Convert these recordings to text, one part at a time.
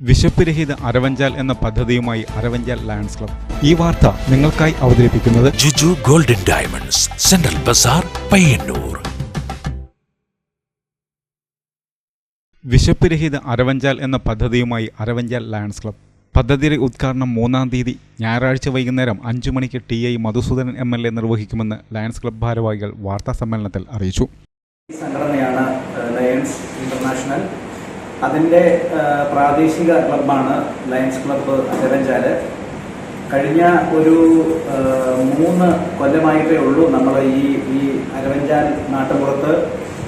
വിശപ്പ് രഹിത അരവഞ്ചാൽ എന്ന പദ്ധതിയുമായി അരവഞ്ചാൽ ലയൺസ് ക്ലബ്. ഈ വാർത്ത നിങ്ങൾക്കായി അവതരിപ്പിക്കുന്നത് Juju golden diamonds central bazaar Payyanur. വിശപ്പ് രഹിത അരവഞ്ചാൽ എന്ന പദ്ധതിയുമായി അരവഞ്ചാൽ ലയൺസ് ക്ലബ്. പദ്ധതിയുടെ ഉദ്ഘാടനം മൂന്നാം തീയതി ഞായറാഴ്ച വൈകുന്നേരം അഞ്ചു മണിക്ക് T I Madhusoodanan M L A നിർവഹിക്കുമെന്ന് lions club ഭാരവാഹികൾ വാർത്താ സമ്മേളനത്തിൽ അറിയിച്ചു. സംഘടനയാണ് ലയൺസ് ഇന്റർനാഷണൽ അതിന്റെ പ്രാദേശിക ക്ലബ്ബാണ് ലയൺസ് ക്ലബ്ബ് അരവഞ്ചാൽ. കഴിഞ്ഞ ഒരു മൂന്ന് കൊല്ലമായിട്ടേ ഉള്ളൂ നമ്മൾ ഈ ഈ അരവഞ്ചാൽ നാട്ടുപുറത്ത്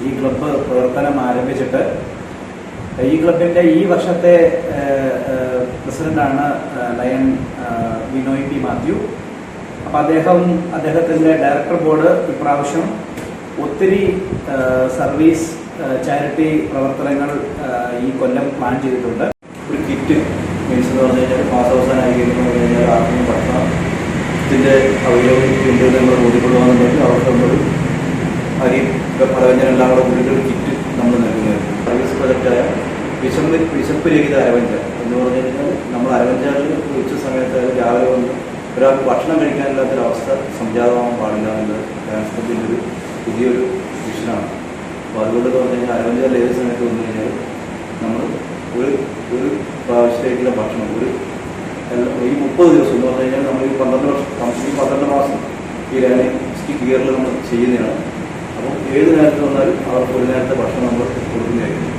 ഈ ക്ലബ്ബ് പ്രവർത്തനം ആരംഭിച്ചിട്ട്. ഈ ക്ലബിന്റെ ഈ വർഷത്തെ പ്രസിഡന്റാണ് ലയൺ വിനോയ് പി മാത്യു. അപ്പം അദ്ദേഹം അദ്ദേഹത്തിന്റെ ഡയറക്ടർ ബോർഡ് ഇപ്രാവശ്യം ഒത്തിരി സർവീസ് ചാരിറ്റി പ്രവർത്തനങ്ങൾ ഈ കൊല്ലം പ്ലാൻ ചെയ്തിട്ടുണ്ട്. ഒരു കിറ്റ് മീൻസ് എന്ന് പറഞ്ഞു കഴിഞ്ഞാൽ കഴിയുമ്പോൾ പറഞ്ഞു കഴിഞ്ഞാൽ ആർക്കും ഭക്ഷണത്തിന്റെ എന്ന് നമ്മൾ ബോധ്യപ്പെടുവാന്നുണ്ടെങ്കിൽ അവർക്ക് നമ്മൾ അരി പലവ്യഞ്ജനം എല്ലാം കൂടെ കൂടിയിട്ട് കിറ്റ് നമ്മൾ നൽകുന്നത് സർവീസ് പ്രൊജക്റ്റായ വിശപ്പ് വിശപ്പ് രഹിത അരവഞ്ച എന്ന് പറഞ്ഞു കഴിഞ്ഞാൽ നമ്മൾ അരവഞ്ചാറിൽ ഉച്ച സമയത്ത് രാവിലെ വന്ന് ഒരാൾക്ക് ഭക്ഷണം കഴിക്കാനില്ലാത്തൊരവസ്ഥ സംജാതമാകാൻ പാടില്ല എന്നത് രാഷ്ട്രത്തിന്റെ ഒരു പുതിയൊരു വിഷനാണ്. അപ്പോൾ അതുകൊണ്ട് പറഞ്ഞു കഴിഞ്ഞാൽ അരവിന്ദ് ഏത് സമയത്ത് വന്നു കഴിഞ്ഞാൽ നമ്മൾ ഒരു ഒരു പ്രാവശ്യത്തേക്കുള്ള ഭക്ഷണം ഒരു ഈ മുപ്പത് ദിവസം എന്ന് പറഞ്ഞു കഴിഞ്ഞാൽ നമ്മൾ ഈ പന്ത്രണ്ട് വർഷം ഈ പന്ത്രണ്ട് മാസം ഈ സ്റ്റിക്ക് ഇയറിൽ നമ്മൾ ചെയ്യുന്നതാണ്. അപ്പം ഏത് നേരത്ത് വന്നാലും അവർക്ക് ഒരു നേരത്തെ ഭക്ഷണം നമ്മൾ കൊടുക്കുന്നതായിരിക്കും.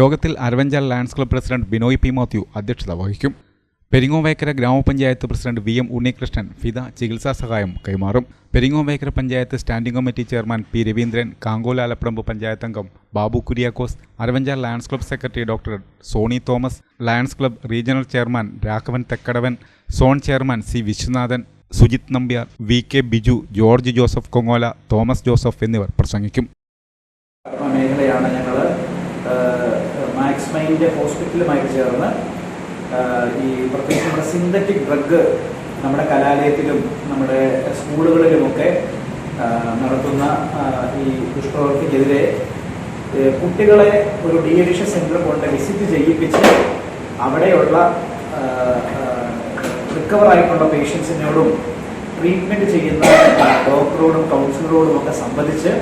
യോഗത്തിൽ Aravanchal Lions Club president Binoy P Mathew അധ്യക്ഷത വഹിക്കും. Peringomevayakkara gramapanchayat president V M Unnikrishnan Fida ചികിത്സാ സഹായം കൈമാറും. Peringomevayakkara panchayat standing committee chairman P Raveendran Kankolalappadamba panchayat അംഗം Babu Kuriakose Aravanchal Lions Club secretary doctor Soni Thomas Lions Club regional chairman Raghavan Thekkadavan zone chairman C Viswanathan Sujith Nambiar V K Biju George Joseph Kongola Thomas Joseph എന്നിവർ പ്രസംഗിക്കും. മേഖലയാണ് ഞങ്ങൾ ഹോസ്പിറ്റലുമായിട്ട് ചേർന്ന് ഈ പ്രത്യേകിച്ച് നമ്മുടെ synthetic drug നമ്മുടെ കലാലയത്തിലും നമ്മുടെ സ്കൂളുകളിലുമൊക്കെ നടത്തുന്ന ഈ ദുഷ്പ്രവൃത്തിക്കെതിരെ കുട്ടികളെ ഒരു ഡി അഡിഷൻ സെന്റർ കൊണ്ട് വിസിറ്റ് ചെയ്യിപ്പിച്ച് അവിടെയുള്ള റിക്കവർ ആയിട്ടുള്ള പേഷ്യൻസിനോടും ട്രീറ്റ്മെന്റ് ചെയ്യുന്ന ഡോക്ടറോടും കൗൺസിലറോടും ഒക്കെ സംബന്ധിച്ച്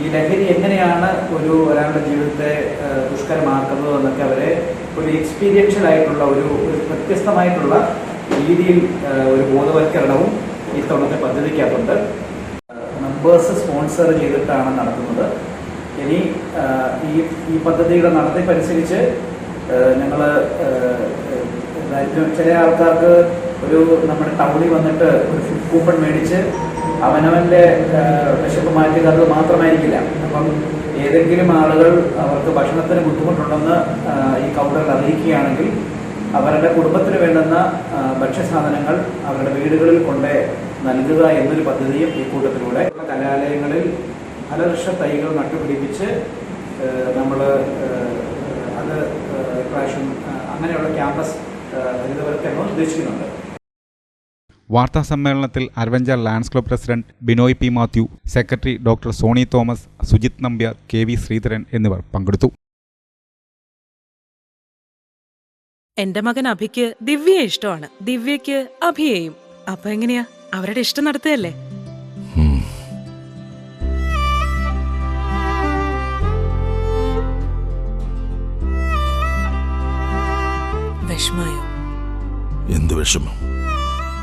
ഈ ലഹരി എങ്ങനെയാണ് ഒരു ഒരാളുടെ ജീവിതത്തെ ദുഷ്കരമാക്കുന്നത് എന്നൊക്കെ അവരെ ഒരു എക്സ്പീരിയൻഷ്യൽ ആയിട്ടുള്ള ഒരു വ്യത്യസ്തമായിട്ടുള്ള രീതിയിൽ ഒരു ബോധവൽക്കരണവും ഇത്തവണത്തെ പദ്ധതിക്കകത്തുണ്ട്. മെമ്പേഴ്സ് സ്പോൺസർ ചെയ്തിട്ടാണ് നടത്തുന്നത്. ഇനി ഈ ഈ പദ്ധതിയുടെ നടത്തിപ്പനുസരിച്ച് ഞങ്ങൾ ചില ആൾക്കാർക്ക് ഒരു നമ്മുടെ ടൗണിൽ വന്നിട്ട് ഒരു ഫുഡ് കൂപ്പൺ മേടിച്ച് അവനവന്റെ വിശപ്പ് മാറ്റുക അത് മാത്രമായിരിക്കില്ല. അപ്പം ഏതെങ്കിലും ആളുകൾ അവർക്ക് ഭക്ഷണത്തിന് ബുദ്ധിമുട്ടുണ്ടെന്ന് ഈ കൗണ്ടറിൽ അറിയിക്കുകയാണെങ്കിൽ അവരുടെ കുടുംബത്തിന് വേണ്ടുന്ന ഭക്ഷ്യസാധനങ്ങൾ അവരുടെ വീടുകളിൽ കൊണ്ട് നൽകുക എന്നൊരു പദ്ധതിയും ഈ കൂട്ടത്തിലൂടെ കലാലയങ്ങളിൽ ഫലവൃക്ഷ തൈകൾ നട്ടുപിടിപ്പിച്ച് നമ്മൾ അത് ഇപ്രാവശ്യം അങ്ങനെയുള്ള ക്യാമ്പസ് ഹരിതവൽക്കരണം ഉദ്ദേശിക്കുന്നുണ്ട് വാർത്താ സമ്മേളനത്തിൽ Aravanchal Lions Club president Binoy P Mathew secretary doctor Soni Thomas Sujith Nambiar K V Sreedharan എന്നിവർ പങ്കെടുത്തു. എന്റെ മകൻ അഭിക്ക് ദിവ്യയെ ഇഷ്ടമാണ്. ദിവ്യക്ക് അഭിയെയും. അപ്പൊ എങ്ങനെയാ? അവരുടെ ഇഷ്ടം നടത്തുകയല്ലേ? വിഷമായോ? എന്ത് വിഷമം?